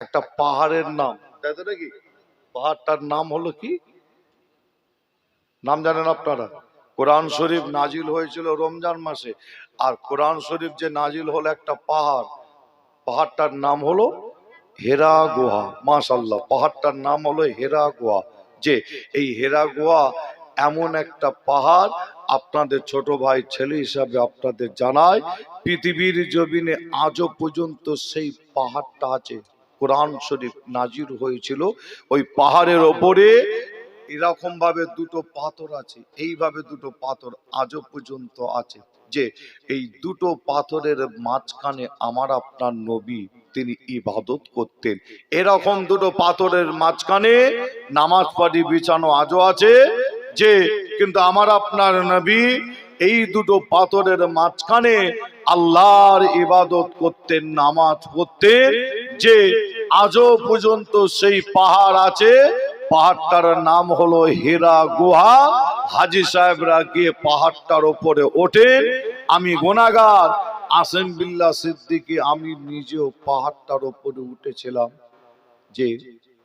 একটা পাহাড়ের নাম। তাই তো নাকি? পাহাড়টার নাম হলো কি? নাম জানেন আপনারা? কোরআন শরীফ নাজিল হয়েছিল রমজান মাসে। আর কোরআন শরীফ যে নাজিল হলো একটা পাহাড়, পাহাড়টার নাম হলো হেরা গুহা। মাশাল্লাহ পাহাড়টার নাম হলো হেরা গুহা। যে, এই হেরা গুহা এমন একটা পাহাড় আপনাদের ছোট ভাই, ছেলে হিসাবে আপনাদের জানায়, পৃথিবীর জমিনে আজও পর্যন্ত সেই পাহাড়টা আছে। কোরআন শরীফ নাজির হয়েছিল, ওই পাহাড়ের ওপরে এরকম ভাবে দুটো পাথর আছে, এইভাবে দুটো পাথর আজও পর্যন্ত আছে যে এই দুটো পাথরের মাঝখানে আমার আপনার নবী তিনি ইবাদত করতেন। এরকম দুটো পাথরের মাঝখানে নামাজ পাটি বিছানো আজও আছে যে কিন্তু আমার আপনার নবী এই দুটো পাথরের মাঝখানে আল্লাহর ইবাদত করতেন, নামাজ পড়তেন যে আজও পর্যন্ত সেই পাহাড় আছে, পাহাড়টার নাম হলো হেরা গুহা। হাজি সাহেবরা গিয়ে পাহাড়টার ওপরে ওঠেন আমি গোনাগার, আসেম বিল্লা সিদ্দিকি, আমি নিজেও পাহাড়টার ওপরে উঠেছিলাম। যে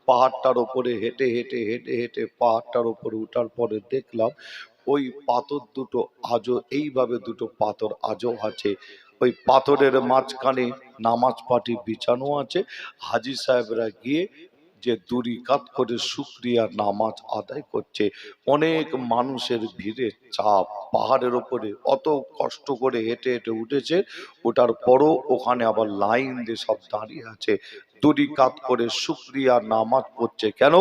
পাহাড়টার উপরে হেঁটে হেঁটে হেঁটে হেঁটে পাহাড়টার ওপরে উঠার পরে দেখলাম, ওই পাথর দুটো আজও, এইভাবে দুটো পাথর আজও আছে। ওই পাথরের মাঝখানে নামাজ পাটি বিছানো আছে। হাজি সাহেবরা গিয়ে যে দূরি কাত করে শুক্রিয়া নামাজ আদায় করছে, অনেক মানুষের ভিড়ে চাপ, পাহাড়ের ওপরে অত কষ্ট করে হেঁটে হেঁটে উঠেছে, ওটার পরও ওখানে আবার লাইন দিয়ে সব দাঁড়িয়ে আছে। দুরি কাত করে শুক্রিয়া নামাজ পড়ছে কেন?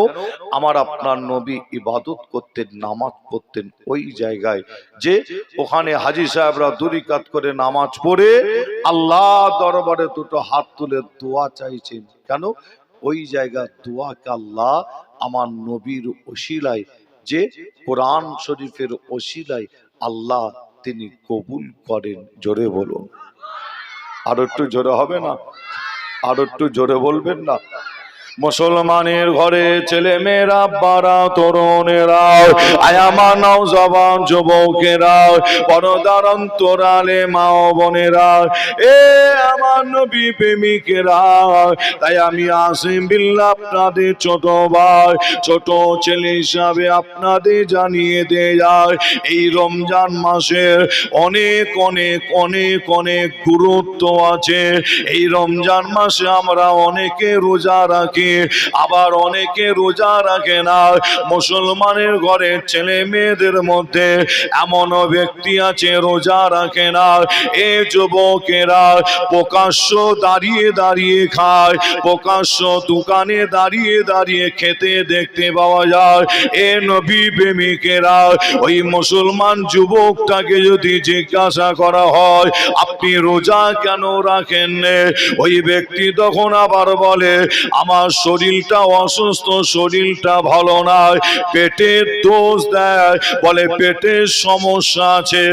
আমার আপনার নবী ইবাদত করতেন, নামাজ পড়তেন ওই জায়গায় যে ওখানে হাজি সাহেবরা করে নামাজ পড়ে আল্লাহ দরবারে দুটো হাত তুলে দোয়া চাইছেন। কেন? ওই জায়গা দোয়াকে আল্লাহ আমার নবীর ওসিলায় যে কোরআন শরীফের ওসিলায় আল্লাহ তিনি কবুল করেন। জোরে বলুন। আর একটু জোরে হবে না? আর একটু জোরে বলবেন না? মুসলমানের ঘরে ছেলে মেয়েরা বারা, তরুণেরা, আয়ামা নাও জবান যুবকেরা, পরদার অন্তরালে মা ও বোনেরা, এ আমার নবী প্রেমিকেরা, তাই আমি আসিম বিল্লাহ আপনাদের ছোট ভাই, ছোট ছেলে হিসাবে আপনাদের জানিয়ে দিয়ে যায় এই রমজান মাসের অনেক অনেক অনেক অনেক গুরুত্ব আছে, এই রমজান মাসে আমরা অনেকে রোজা রাখি আবার অনেকে রোজা রাখে না। মুসলমানের ঘরের ছেলে মেয়েদের মধ্যে এমনও ব্যক্তি আছে রোজা রাখে না। এ যুবকেরা প্রকাশ্য দাঁড়িয়ে দাঁড়িয়ে খায়, প্রকাশ্য দোকানে দাঁড়িয়ে দাঁড়িয়ে খেতে দেখতে পাওয়া যায়। এ নবী প্রেমিকেরা, ওই মুসলমান যুবকটাকে যদি জিজ্ঞাসা করা হয়, আপনি রোজা কেন রাখেন? ওই ব্যক্তি তখন আবার বলে, আমার শরীরটা অসুস্থ, শরীরটা ভালো নয়। পেটের দোষ দেয়, বলে পেটের সমস্যা আছে।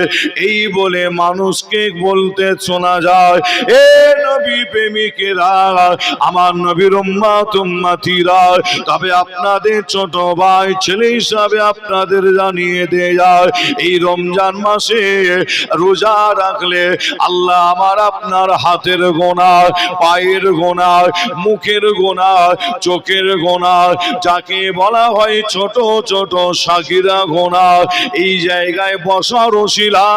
এই বলে মানুষকে বলতে শোনা যায়, এ নবী প্রেমিকেরা, আমার নবীর উম্মাতিরা, তবে আপনাদের ছোট ভাই ছেলে হিসাবে আপনাদের জানিয়ে দিয়ে যায়, এই রমজান মাসে রোজা রাখলে আল্লাহ আমার আপনার হাতের গোনা, পায়ের গোনা, মুখের গোনা চোখের গোনা যাকে বলা হয় ছোট ছোট সাকিরা গোনা এই জায়গায় বসার ওসিলা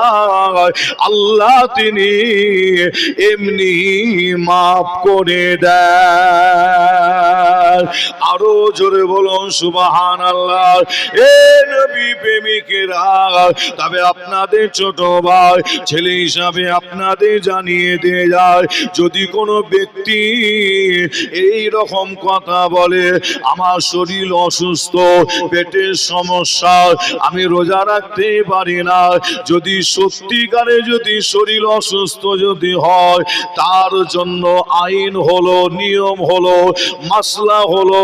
আল্লাহ তিনি এমনি মাফ করে দেয় আরও জোরে বলুন সুবাহান আল্লাহ এ নবী প্রেমিকেরা, তবে আপনাদের ছোট ভাই, ছেলে হিসাবে আপনাদের জানিয়ে দিয়ে যায়, যদি কোনো ব্যক্তি এই রকম কথা বলে, আমার শরীর অসুস্থ, পেটের সমস্যা, আমি রোজা রাখতে পারি না। যদি সত্যিকারে যদি শরীর অসুস্থ যদি হয়, তার জন্য আইন হলো, নিয়ম হলো, মাসলা হলো।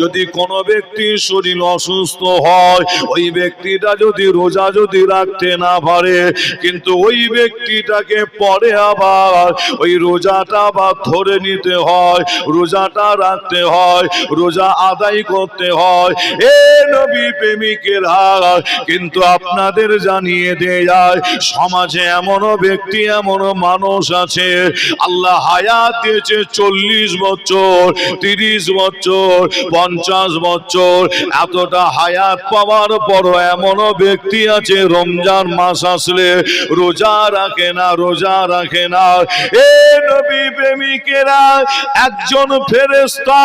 যদি কোনো ব্যক্তির শরীর অসুস্থ হয়, ওই ব্যক্তিটা যদি রোজা যদি রাখতে না পারে, কিন্তু ওই ব্যক্তিটাকে পরে আবার ওই রোজাটা আবার ধরে নিতে হয়, রোজাটা রাখতে হয়, রোজা আদায় করতে হয়। এ নবী প্রেমিকেরা কিন্তু আপনাদের জানিয়ে দিয়ে যায় সমাজে এমনও ব্যক্তি এমনও মানুষ আছে। আল্লাহ হায়াত দিয়েছে চল্লিশ বছর, তিরিশ বছর, পঞ্চাশ বছর। এতটা হায়াত পাওয়ার পর এমনও ব্যক্তি আছে, রমজান মাস আসলে রোজা রাখে না, রোজা রাখে না। এ নবী প্রেমিকেরা, একজন ফেরেস্তা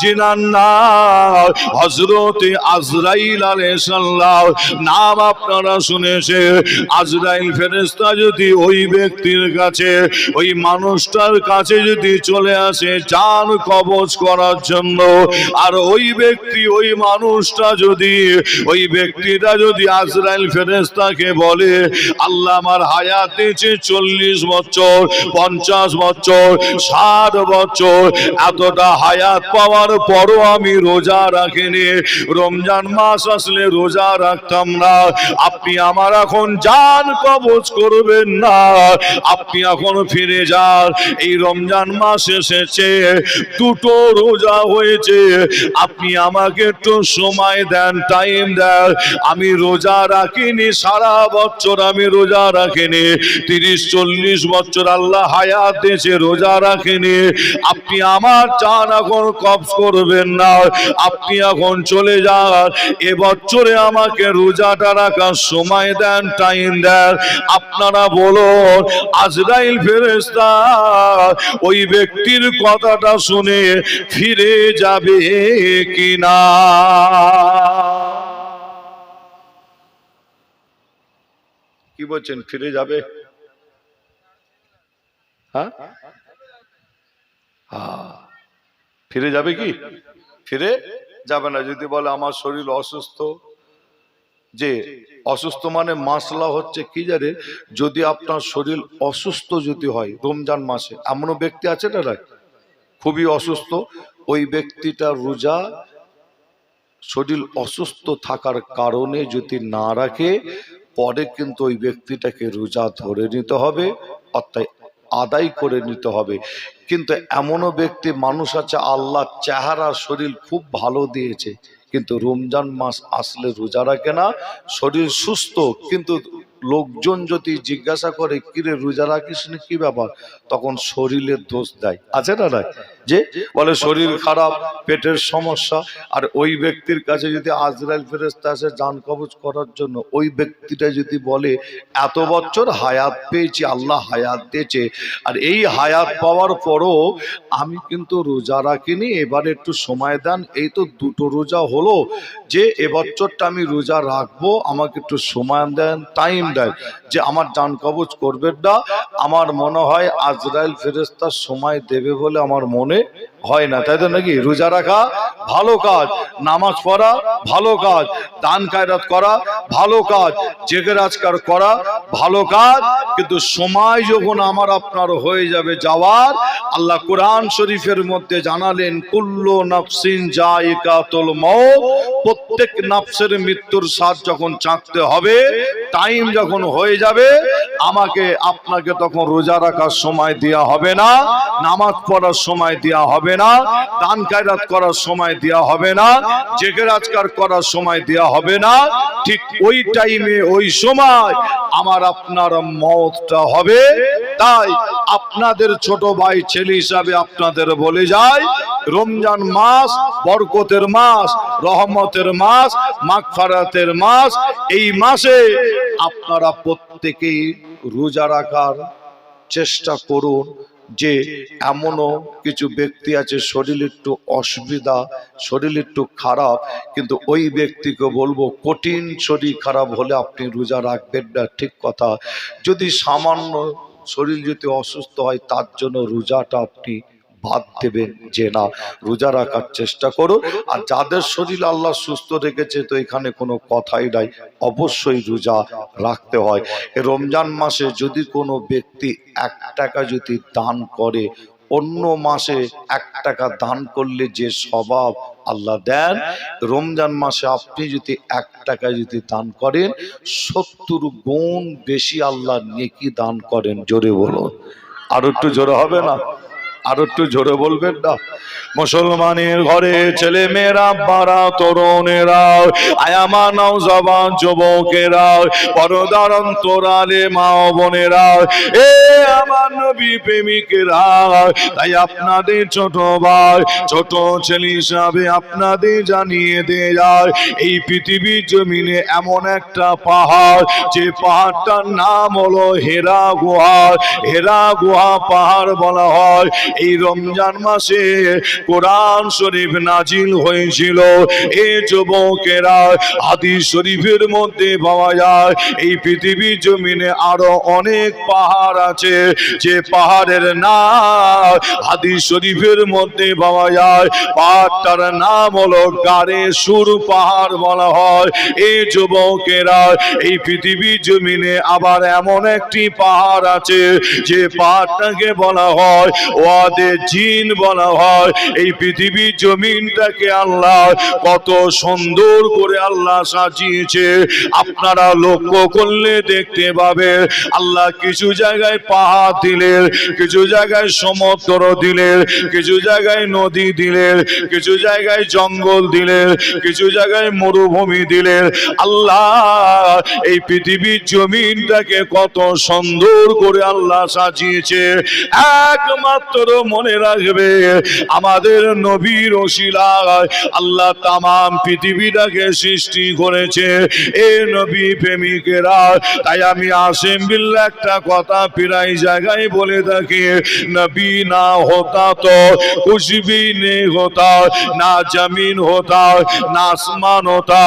জিনার নাম হজরতে আজরাইল আলাইসাল্লাম নাম আপনারা শুনেছে। আজরাইল ফেরেস্তা যদি ওই ব্যক্তির কাছে, ওই মানুষটার কাছে যদি চলে আসে জান কবজ করার জন্য, আর ওই ব্যক্তি, ওই মানুষটা যদি, ওই ব্যক্তিটা যদি আজরাইল ফেরেস্তাকে বলে, আল্লাহ আমার হায়াত দিয়েছে চল্লিশ বছর, পঞ্চাশ বছর, ষাট বছর, এতটা হায়াত পাওয়ার পরও আমি রোজা রাখিনি। রমজান মাস আসলে রোজা রাখতাম না। আপনি আমার এখন জান কবজ করবেন না। আপনি এখন ফিরে যান। এই রমজান মাস এসেছে, দুটো রোজা হয়েছে। আপনি আমাকে একটু সময় দেন টাইম দেন। আমি রোজা রাখিনি, সারা বছর আমি রোজা রাখিনি। তিরিশ, চল্লিশ বছর আল্লাহ হায়াত দিয়েছে, রোজা রাখিনি। আপনি আমার চান এখন কবজ করবেন না। আপনি এখন চলে যান। এ বছরে আমাকে রোজাটা রাখার সময় দেন টাইম দেন। আপনারা বলুন, আজরাইল ফেরেস্তা ওই ব্যক্তির কথাটা শুনে ফিরে যাবে কিনা? কি বলছেন, ফিরে যাবে? হ্যাঁ? হ্যাঁ। ফিরে যাবে কি? ফিরে যাবে না। যদি বলে আমার শরীর অসুস্থ, যে অসুস্থ মানে মাসলা হচ্ছে কি জানে? যদি আপনার শরীর অসুস্থ যদি হয়, রমজান মাসে, এমনও ব্যক্তি আছে না খুবই অসুস্থ, ওই ব্যক্তিটা রোজা শরীর অসুস্থ থাকার কারণে যদি না রাখে, পরে কিন্তু ওই ব্যক্তিটাকে রোজা ধরে নিতে হবে। অর্থাৎ আদায় করে নিতে হবে। কিন্তু এমনও ব্যক্তি, মানুষ আছে আল্লাহ চেহারা শরীর খুব ভালো দিয়েছে। কিন্তু রমজান মাস আসলে রোজা রাখে না, শরীর সুস্থ। কিন্তু লোকজন যদি জিজ্ঞাসা করে, কিরে, রোজা রাখিস কি ব্যাপার? তখন শরীরের দোষ দেয়। আছে না যে বলে শরীর খারাপ, পেটের সমস্যা। আর ওই ব্যক্তির কাছে যদি আজরাইল ফেরেস্তা আসে যান কবজ করার জন্য, ওই ব্যক্তিটা যদি বলে, এত বছর হায়াত পেয়েছি, আল্লাহ হায়াত দিয়েছে। আর এই হায়াত পাওয়ার পরও আমি কিন্তু রোজা রাখিনি, এবারে একটু সময় দেন, এই তো দুটো রোজা হলো। যে এবছরটা আমি রোজা রাখব, আমাকে একটু সময় দেন টাইম দেন। যে আমার যান কবজ করবেন না, আমার মনে হয় আজরাইল ফেরেস্তার সময় দেবে বলে আমার মনে হয় না। তাই তো নাকি? রোজা রাখা ভালো কাজ, নামাজ পড়া ভালো কাজ, দান কায়রাত করা ভালো কাজ, জেগে রাজকার করা ভালো কাজ, কিন্তু সময় যখন আমার আপনার হয়ে যাবে যাওয়ার, আল্লাহ কোরআন শরীফের মধ্যে জানালেন, কুল্লু নাফসিন জায়কাতুল মউত প্রত্যেক নাফসের মৃত্যুর স্বাদ যখন চাকতে হবে, টাইম যখন হয়ে যাবে। আমাকে আপনাকে তখন রোজা রাখার সময় দেওয়া হবে না, নামাজ পড়ার সময় দেওয়া হবে না, দান কায়রাত করার সময় দেওয়া হবে না জেগে রাজকার করার সময় দেওয়া হবে না। ঠিক ওই টাইমে, ওই সময় আমার আপনার মতটা হবে। তাই আপনাদের ছোট ভাই, ছেলে হিসাবে আপনাদের বলে যায় রমজান মাস, বরকতের মাস, রহমতের মাস, মাগফারাতের মাস, এই মাসে আপনারা প্রত্যেকেই রোজা রাখার চেষ্টা করুন যে এমনও কিছু ব্যক্তি আছে, শরীর একটু অসুবিধা, শরীর একটু খারাপ, কিন্তু ওই ব্যক্তিকে বলব, কঠিন শরীর খারাপ হলে আপনি রোজা রাখবেন না, ঠিক কথা। যদি সামান্য শরীর যদি অসুস্থ হয়, তার জন্য রোজাটা আপনি বাদ দেবেন যে না, রোজা রাখার চেষ্টা করো। আর যাদের শরীর আল্লাহ সুস্থ রেখেছে, তো এখানে কোনো কথাই নাই। অবশ্যই রোজা রাখতে হয়। রমজান মাসে যদি কোনো ব্যক্তি এক টাকা যদি দান করে, অন্য মাসে এক টাকা দান করলে যে স্বভাব আল্লাহ দেন, রমজান মাসে আপনি যদি এক টাকা যদি দান করেন, সত্তর গুণ বেশি আল্লাহ নেকি দান করেন। জোরে বলুন। আর একটু জোরে হবে না? আর একটু জোরে বলবেন? না। মুসলমানের ঘরে ছেলে মেয়েরা বাড়া তরুণেরা, আয়ামা নাও জবান যুবকেরা, পরদার অন্তরালে মা বোনেরা, এ আমার নবী প্রেমিকেরা, তাই আপনাদের ছোট ভাই, ছোট ছেলে হিসাবে আপনাদের জানিয়ে দিয়ে যায়, এই পৃথিবীর জমিনে এমন একটা পাহাড়, যে পাহাড়টার নাম হলো হেরা গুহা। হেরা গুহা পাহাড় বলা হয়। এই রমজান মাসে কোরআন শরীফ নাজিল হয়েছিল। এ যুবকেরা হাদিস শরীফের মধ্যে পাওয়া যায়, এই পৃথিবীর জমিনে আরও অনেক পাহাড় আছে। যে পাহাড়ের নাম হাদিস শরীফের মধ্যে পাওয়া যায়। পাহাড়টার নাম হলো গারে সুর পাহাড় বলা হয়। এই যুবকেরা, এই পৃথিবীর জমিনে আবার এমন একটি পাহাড় আছে, যে পাহাড়টাকে বলা হয় ওয়াদে জিন বলা হয়। এই পৃথিবীর জমিনটাকে আল্লাহ কত সুন্দর করে আল্লাহ সাজিয়েছে। আপনারা লক্ষ্য করলে দেখতে পাবে আল্লাহ কিছু জায়গায় পাহাড় দিলেন, কিছু জায়গায় সমুদ্র দিলেন, কিছু জায়গায় নদী দিলেন, কিছু জায়গায় জঙ্গল দিলেন, কিছু জায়গায় মরুভূমি দিলেন। আল্লাহ এই পৃথিবীর জমিনটাকে কত সুন্দর করে আল্লাহ সাজিয়েছে। একমাত্র বছরও মনে রাখবে, আমাদের নবীর ওশিলায় আল্লাহ তামাম পৃথিবীটাকে সৃষ্টি করেছে। এ নবী প্রেমিকেরা, তাই আমি আসেম বিল্লা একটা কথা প্রায় জায়গায় বলে থাকি, নবী না হতা তো খুশবি নেই হতা, না জমিন হতা, না আসমান হতা,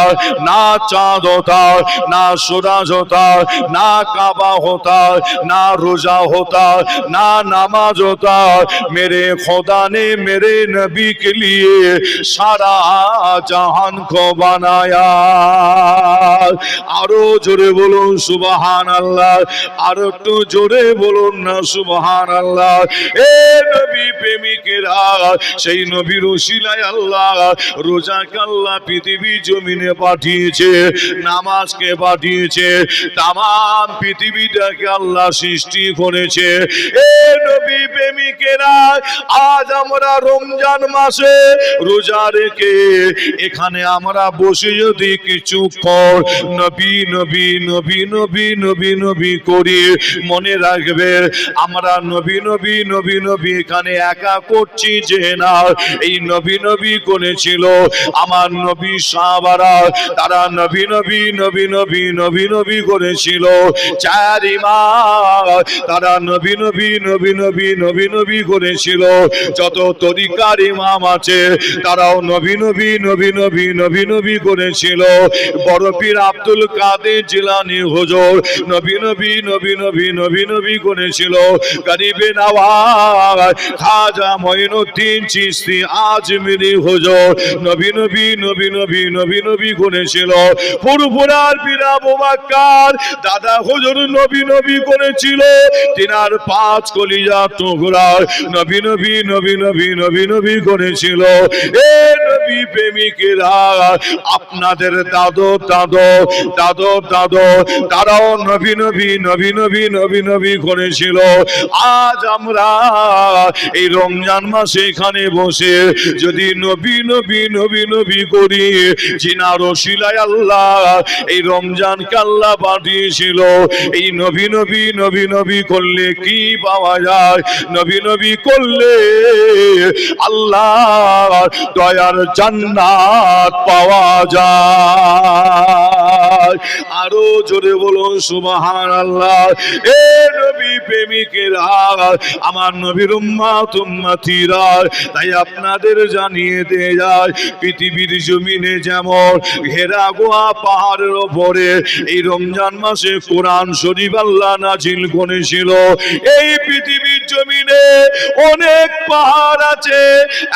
না চাঁদ হতা, না সুরাজ হতা, না কাবা হতা, না রোজা হতা, না নামাজ হতা मेरे खुदा ने मेरे नबी के लिए सारा जहान को बनाया আরো জোরে বলুন সুবাহান আল্লাহ আরো একটু জোরে বলুন না সুবাহান আল্লাহ এ নবী প্রেমিকেরা সেই নবীর ওসিলায় আল্লাহ রোজাকে আল্লাহ পৃথিবী জমিনে পাঠিয়েছে নামাজকে পাঠিয়েছে তামাম পৃথিবীটাকে আল্লাহ সৃষ্টি করেছে এ নবী প্রেমিকেরা আজ আমরা রমজান মাসে রোজা রেখে এখানে আমরা বসে যদি কিছু কর নবী নবী নবী নবী নবী নবী করি মনে রাখবে আমরা নবী নবী নবী নবী এখানে একা করছি যে না এই নবী নবী করেছিল আমার নবী সাহাবারা তারা নবী নবী নবী নবী নবী নবী করেছিল চার ইমাম তারা নবী নবী নবী নবী নবী নবী করেছিল যত তরিকার ইমাম আছে তারাও নবী নবী নবী নবী নবী নবী করেছিল বড় পীর আব্দুল কাদের জিলানি হুজুর নবী নবী নবী নবী নবী নবী করেছিল গরিবে নওয়াজ খাজা মঈনুদ্দিন চিশতি আজমিরি হুজুর নবী নবী নবী নবী নবী নবী করেছিল ফুরফুরার পীর আবু বাক্কার দাদা হুজুর নবী নবী করেছিল তিনার পাঁচ কলিজা টুকরা নবী নবী নবী নবী নবী নবী করেছিল এ নবী প্রেমিকেরা আপনাদের দাদো দাদো দাদো দাদো তারাও নবী নবী নবী নবী নবী নবী করেছিল আজ আমরা এই রমজান মাসে এখানে বসে যদি নবী নবী নবী নবী করি জিনার শিলায় আল্লাহ এই রমজানকে আল্লাহ পাঠিয়েছিল এই নবী নবী নবী নবী করলে কি পাওয়া যায় নবী নবী করলে আল্লাহ দয়ার জান্নাত পাওয়া যায়। আরও জোরে বলুন সুবহান আল্লাহ এ নবী প্রেমিকেরা, আমার নবীর উম্মাত উম্মাতিরা, তাই আপনাদের জানিয়ে দিয়ে যায়, পৃথিবীর জমিনে যেমন ঘেরা গোয়া পাহাড়ের ওপরে এই রমজান মাসে কোরআন শরীফ আল্লাহ নাজিল করেছিল, এই পৃথিবীর জমিনে অনেক পাহাড় আছে।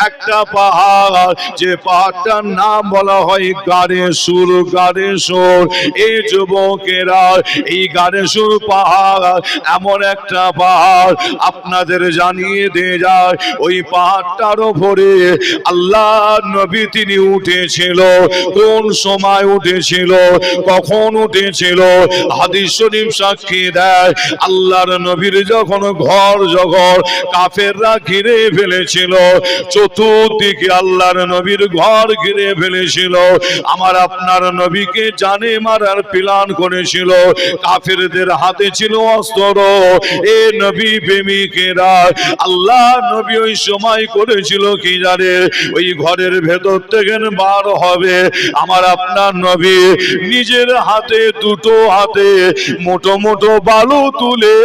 একটা পাহাড়, যে পাহাড়টার নাম বলা হয় গাড়েশুর গাড়েশ্বর এই যুবকেরা এই গাড়েশুর পাহাড়, এমন একটা পাহাড় আপনাদের জানিয়ে দিয়ে যায়, ওই পাহাড়টার ওপরে আল্লাহ নবী তিনি উঠেছিল। কোন সময় উঠেছিল? কখন উঠেছিল? হাদিস শরীফ সাক্ষী দেয়, আল্লাহর নবীর যখন ঘর জগর কাফেররা ঘিরে ফেলেছিল। চতুর্দিকে আল্লাহর নবীর ঘর ঘিরে ফেলেছিল। আমার আপনার নবীকে জানে মারার প্লান করেছিল। কাফেরদের হাতে ছিল অস্ত্র। এ নবী প্রেমিকেরা আল্লাহ নবী ওই সময় করেছিল কি জানে? ওই ঘরের ভেতর থেকে বার হবে। আমার আপনার নবী নিজের হাতে, দুটো হাতে, মোটো মোটো বালু তুলে,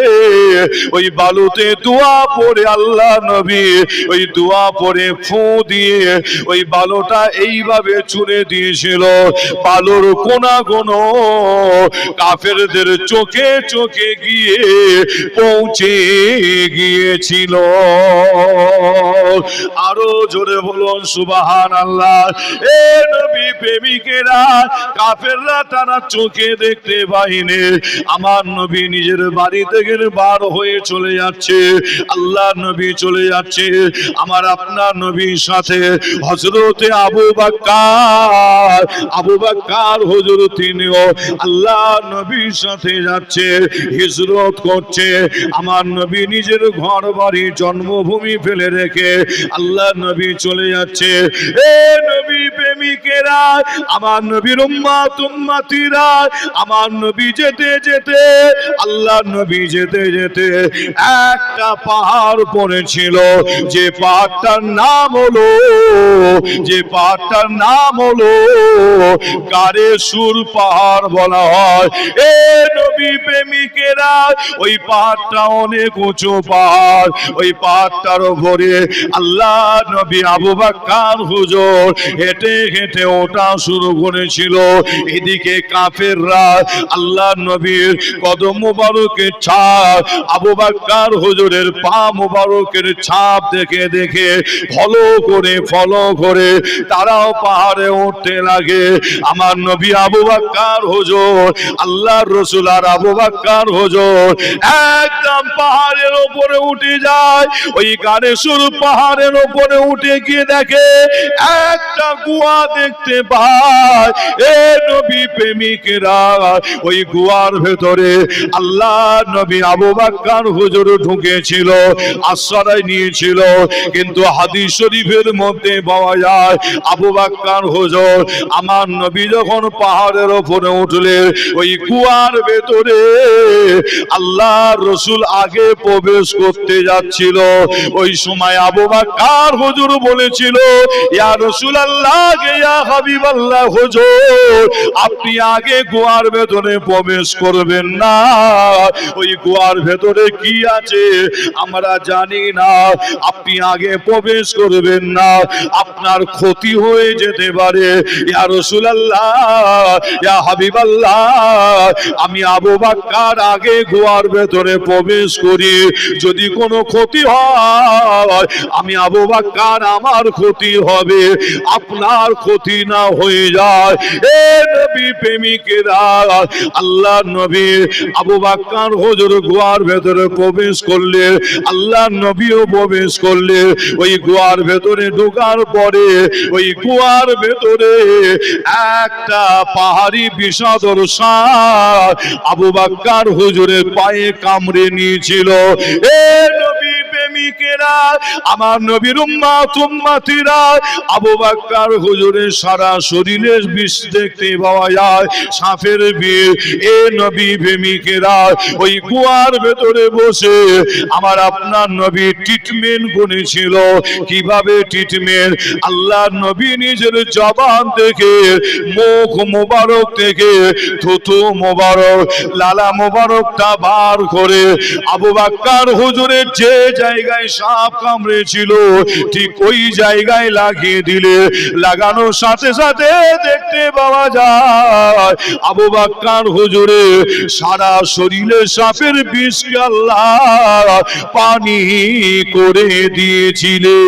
ওই বালুতে দোয়া পড়ে আল্লাহ নবী, ওই দোয়া পড়ে ফু দিয়ে ওই বালুটা এইভাবে চুরে দিয়েছিল। বালুর কোনা কোনো কাফেরদের চোখে চোখে গিয়ে পৌঁছে গিয়েছিল। আরও জোরে বলুন সুবাহান আল্লাহ এ নবী প্রেমিকেরা, কাফেররা তারা চোখে দেখতে পাইনি আমার নবী নিজের বাড়ি থেকে বার হয়ে চলে যাচ্ছে। আল্লাহ নবী চলে যাচ্ছে। আমার আপনার নবীর সাথে হজরতে আবু বাক্কার আবু বাক্কার হুজুর তিনিও আল্লাহ নবীর সাথে যাচ্ছে, হিজরত করছে। আমার নবী নিজের ঘর বাড়ি জন্মভূমি ফেলে রেখে আল্লাহ নবী চলে যাচ্ছে। এ নবী প্রেমিকেরা, আমার নবীর উম্মাত উম্মাতিরা, আমার নবী যেতে যেতে, আল্লাহ নবী যেতে যেতে একটা পাহাড় পড়েছিল। যে পাহাড়টার নাম হলো, যে পাহাড়টার নাম হলো গারে সুর পাহাড় বলা হয়। এ নবী প্রেমিকেরা, ওই পাহাড়টা অনেক উঁচু পাহাড়। ওই পাহাড়টার উপরে আল্লাহ নবী আবু বাক্কার হুজুর হেঁটে হেঁটে ওটা শুরু করেছিল। এদিকে কাফেররা আল্লাহ নবীর কদম মুবারকের ছাপ আবু বাক্কার হুজুরের পা মুবারকের ছাপ দেখে দেখে ফলো করে ফলো করে তারাও পাহাড়ে উঠতে লাগে। আমার নবী আবু বাক্কার হুজুর, আল্লাহর রসুল আর আবু বাক্কার হুজুর একদম পাহাড়ের উপরে উঠে যায়। ওই গানেশ্বর পাহাড়ের উপরে উঠে গিয়ে দেখে একটা গুয়া দেখতে পায়। এ নবী প্রেমিকেরা, ওই গুয়ার ভেতরে আল্লাহ নবী আবু বাক্কার হুজুর ঢুকেছিল আশ্রয় নিয়েছিল, কিন্তু হাদিস শরীফের মধ্যে পাওয়া যায়, আবু বাক্কার হুজুর, আমার নবী যখন পাহাড়ের ওপরে উঠলে ওই কুয়ার ভেতরে আল্লাহ রসুল আগে প্রবেশ করতে যাচ্ছিল। ওই সময় আবু বাক্কার হুজুর বলেছিল, ইয়া রসুল আল্লাহ ইয়া হাবিব আল্লাহ হুজুর, আপনি আগে গোয়ার ভেতরে প্রবেশ করবেন না। ওই গোয়ার ভেতরে কি আছে? আমরা জানি না, আপনি আগে প্রবেশ করবেন না, আপনার ক্ষতি হয়ে যেতে পারে। ইয়া রসুল ইয়া হাবিব আমি আবু বাক্কার আগে গোয়ার ভেতরে প্রবেশ করি। যদি কোনো ক্ষতি হয়, আমি আবু বাক্কার, আমার ক্ষতি হবে, আপনার ক্ষতি না হয়ে যায়। এ নবী প্রেমিকেরা আল্লাহ নবী আবু বাক্কার হজর গোয়ার ভেতরে প্রবেশ করলে আল্লাহ নবীও প্রবেশ করলে, ওই গুয়ার ভেতরে ঢোকার পরে, ওই গুয়ার ভেতরে একটা পাহাড়ি বিষাদর সার আবু বাক্কার হুজুরের পায়ে কামড়ে নিয়েছিল। এ নবী! প্রেমিকেরা আমার নবীর উম্মাত, উম্মাতিরা, আবু বাক্কার হুজুরের সারা শরীরের বিষ দেখতে পাওয়া যায়। বিষ এ নবী ওই কুয়ার ভেতরে বসে আমার আপনার নবী ট্রিটমেন্ট কীভাবে ট্রিটমেন্ট আল্লাহ নবী নিজের জবান থেকে, মুখ মোবারক থেকে, থুতু মোবারক, লালা মোবারকটা বার করে আবু বাক্কার হুজুরের যে জায়গায় জায়গায় সাপ কামড়েছিল, ঠিক ওই জায়গায় লাগিয়ে দিলে লাগানোর সাথে সাথে দেখতে পাওয়া যায়, আবু বাক্কার হুজুরে, সারা শরীরে সাপের বিষকে আল্লাহ পানি করে দিয়েছিলেন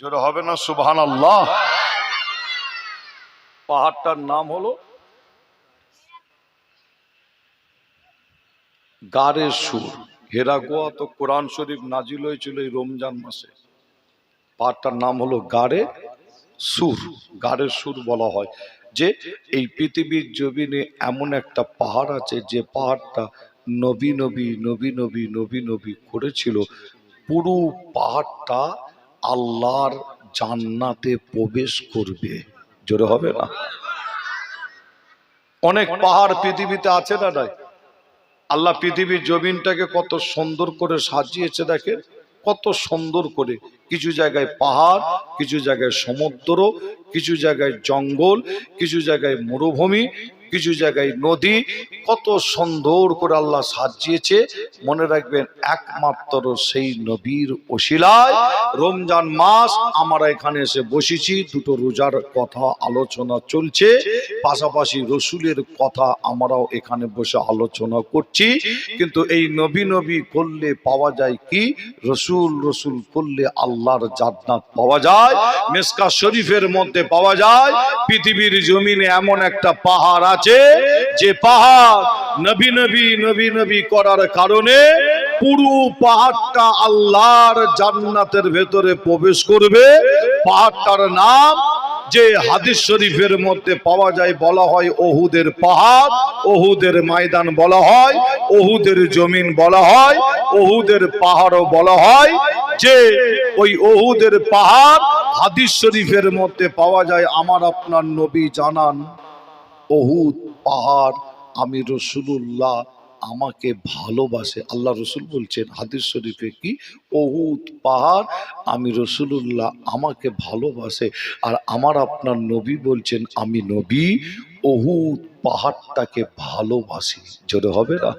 জোরে হবে না সুবহান আল্লাহ পাহাড়টার নাম হলো গারের সুর। হেরাগোয়া তো কোরআন শরীফ নাজিল হয়েছিল এই রমজান মাসে। পাহাড়টার নাম হলো গারে সুর। গারের সুর বলা হয় যে এই পৃথিবীর জমিনে এমন একটা পাহাড় আছে যে পাহাড়টা নবী নবী নবী নবী নবী নবী করেছিল। পুরো পাহাড়টা আল্লাহর জান্নাতে প্রবেশ করবে। জোরে হবে না? অনেক পাহাড় পৃথিবীতে আছে না আল্লাহ পৃথিবীর জমিনটাকে কত সুন্দর করে সাজিয়েছে দেখে কত সুন্দর করে। কিছু জায়গায় পাহাড়, কিছু জায়গায় সমুদ্র, কিছু জায়গায় জঙ্গল, কিছু জায়গায় মরুভূমি কিছু জায়গায় নদী, কত সুন্দর করে আল্লাহ সাজিয়েছে। মনে রাখবেন, একমাত্র সেই নবীর ওসিলায় রমজান মাস আমরা এখানে এসে বসেছি, দুটো রোজার কথা আলোচনা চলছে। পাশাপাশি রসুলের কথা আমরাও এখানে বসে আলোচনা করছি। কিন্তু এই নবী নবী করলে পাওয়া যায় কি? রসুল রসুল করলে আল্লাহর জান্নাত পাওয়া যায়, মেসকা শরীফের মধ্যে পাওয়া যায়। পৃথিবীর জমিনে এমন একটা পাহাড় আছে যে পাহাড় নবী নবী নবী নবী করার কারণে পুরো পাহাড়টা আল্লাহর জান্নাতের ভেতরে প্রবেশ করবে। পাহাড়টার নাম যে হাদিস শরীফের মধ্যে পাওয়া যায় বলা হয় ওহুদের পাহাড়, ওহুদের ময়দান বলা হয়, ওহুদের জমিন বলা হয়, ওহুদের পাহাড়ও বলা হয়। যে ওই ওহুদের পাহাড় হাদিস শরীফের মধ্যে পাওয়া যায়, আমার আপনার নবী জানান। অহুদ পাহাড়, আমি রসুল্লাহ আমাকে ভালোবাসে। আল্লাহ রসুল বলছেন, হাদিস শরীফে কি? অহুদ পাহাড়, আমি রসুল্লাহ আমাকে ভালোবাসে। আর আমার আপনার নবী বলছেন, আমি নবী অহুদ পাহাড়টাকে ভালোবাসি। জোরে হবে না?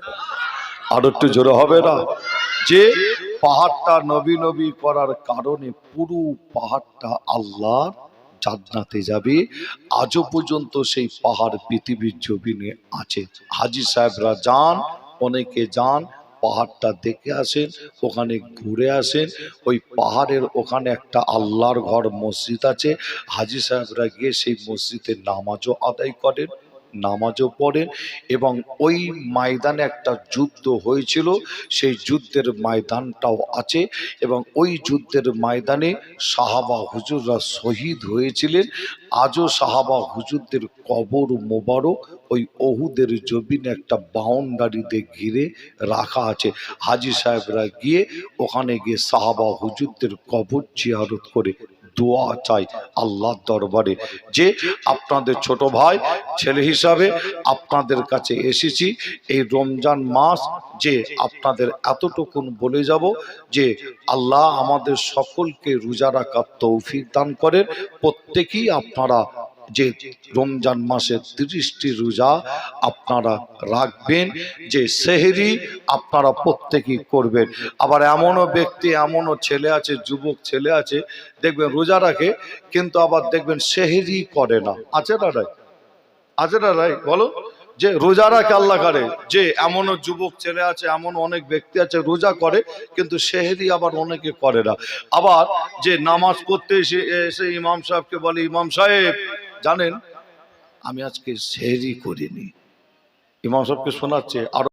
আর একটু জোরে হবে না? যে পাহাড়টা নবী নবী করার কারণে পুরো পাহাড়টা আল্লাহর জান্নাতে যাবে। আজও পর্যন্ত সেই পাহাড় পৃথিবীর জমিনে আছে। হাজি সাহেবরা যান, অনেকে যান, পাহাড়টা দেখে আসেন, ওখানে ঘুরে আসেন। ওই পাহাড়ের ওখানে একটা আল্লাহর ঘর মসজিদ আছে। হাজি সাহেবরা গিয়ে সেই মসজিদের নামাজও আদায় করেন। নামাজও পড়েন এবং ওই ময়দানে একটা যুদ্ধ হয়েছিল, সেই যুদ্ধের ময়দানটাও আছে এবং ওই যুদ্ধের ময়দানে সাহাবা হুজুররা শহীদ হয়েছিলেন। আজও সাহাবা হুজুরদের কবর মোবারক ওই অহুদের জমিনে একটা বাউন্ডারিতে ঘিরে রাখা আছে। হাজি সাহেবরা গিয়ে ওখানে গিয়ে সাহাবা হুজুরদের কবর জিয়ারত করে দোয়া চাই আল্লাহর দরবারে যে আপনাদের ছোট ভাই, ছেলে হিসাবে আপনাদের কাছে এসেছি। এই রমজান মাস যে আপনাদের এতটুকুন বলে যাব যে আল্লাহ আমাদের সকলকে রোজা রাখার তৌফিক দান করেন। প্রত্যেকেই আপনারা যে রমজান মাসের তিরিশটি রোজা আপনারা রাখবেন, যে সেহেরি আপনারা প্রত্যেকেই করবেন। আবার এমনও ব্যক্তি, এমনও ছেলে আছে, যুবক ছেলে আছে, দেখবেন রোজা রাখে, কিন্তু আবার দেখবেন সেহেরি করে না। আছে না রাই আছে না রাই বলো। যে রোজা রাখে আল্লাহ করে, যে এমনও যুবক ছেলে আছে এমন অনেক ব্যক্তি আছে, রোজা করে, কিন্তু সেহেরি আবার অনেকে করে না। আবার যে নামাজ পড়তে এসে এসে ইমাম সাহেবকে বলে, ইমাম সাহেব জানেন আমি আজকে সেহেরি করিনি। ইমাম সাহেবকে শোনাচ্ছে আর